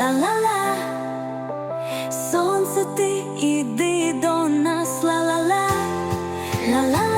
ла-ла-ла, сонце ти іди до нас, ла-ла-ла, ла-ла.